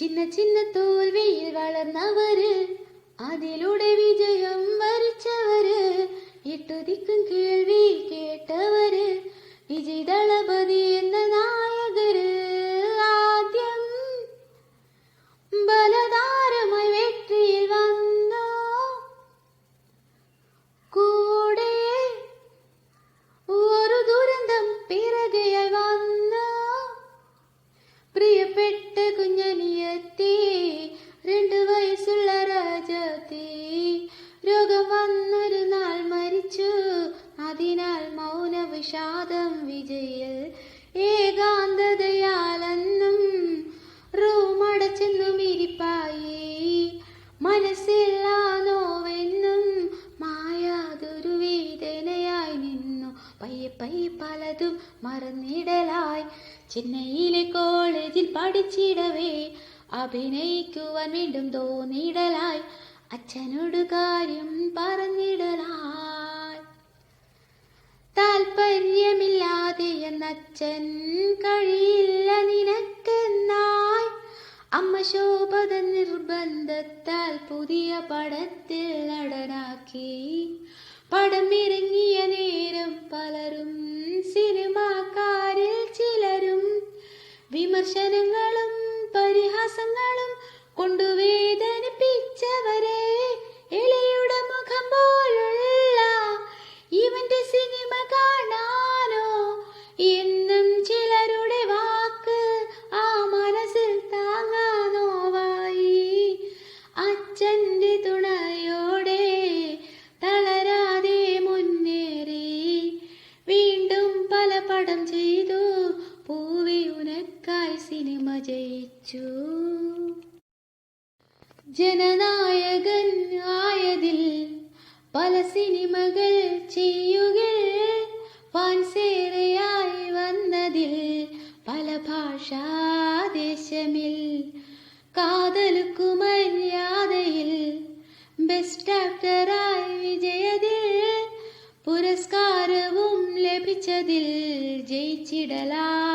ചിന്ന ചിന്ന തോൽവിയിൽ വളർന്നവര് അതിലൂടെ വിജയം വരിച്ചവര് എട്ടുദിക്കും കുഞ്ഞനിയത്തി രണ്ടു വയസ്സുള്ള രാജാത്തി രോഗം വന്നൊരു നാൾ മരിച്ചു അതിനാൽ മൗന വിഷാദം വിജയൽ. ഏകാന്തതയാലെന്നും റൂം അടച്ചെന്നും ഇരിപ്പായി. മനസ്സില്ല നോവെന്നും നിന്നു. പയ്യെ പയ്യെ പലതും മറന്നിടലായി. ചെന്നൈയിലെ കോളേജിൽ പഠിച്ചിടവേ അഭിനയിക്കുവാൻ വീണ്ടും തോന്നിയിടലായി. അച്ഛനോട് കാര്യം പറഞ്ഞിടലായി. എന്ന അച്ഛൻ കഴിയില്ല നിനക്കെന്നായി. അമ്മ ശോഭത നിർബന്ധത്താൽ പുതിയ പടത്തിൽ നടനാക്കി. പടം ഇറങ്ങിയ നേരം പലരും സിനിമാക്കാരിൽ ചിലരും വിമർശനങ്ങളും പരിഹാസങ്ങളും കൊണ്ടു വേദനിപ്പിച്ചവരെ എളിയുടെ മുഖം പോലുള്ള ഇവന്റെ സിനിമ കാണാനോ? എന്നും ചിലരുടെ വാക്ക് ആ മനസ്സിൽ താങ്ങാനോ വായി? അച്ഛന്റെ തുണയോടെ തളരാതെ മുന്നേറി വീണ്ടും പല പടം ചെയ്തു പൂവി ഉനക്കായി സിനിമ ജയിച്ചു. ജനനായകൻ ആയതിൽ പല സിനിമകൾ ചെയ്യുകൾ പാൻസേരയായി വന്നതിൽ പല ഭാഷാദേശമിൽ കാതലുക്കുമര്യാദയിൽ ബെസ്റ്റ് ആക്ടറായി വിജയതിൽ പുരസ്കാരവും ലഭിച്ചതിൽ ജയിച്ചിടലാ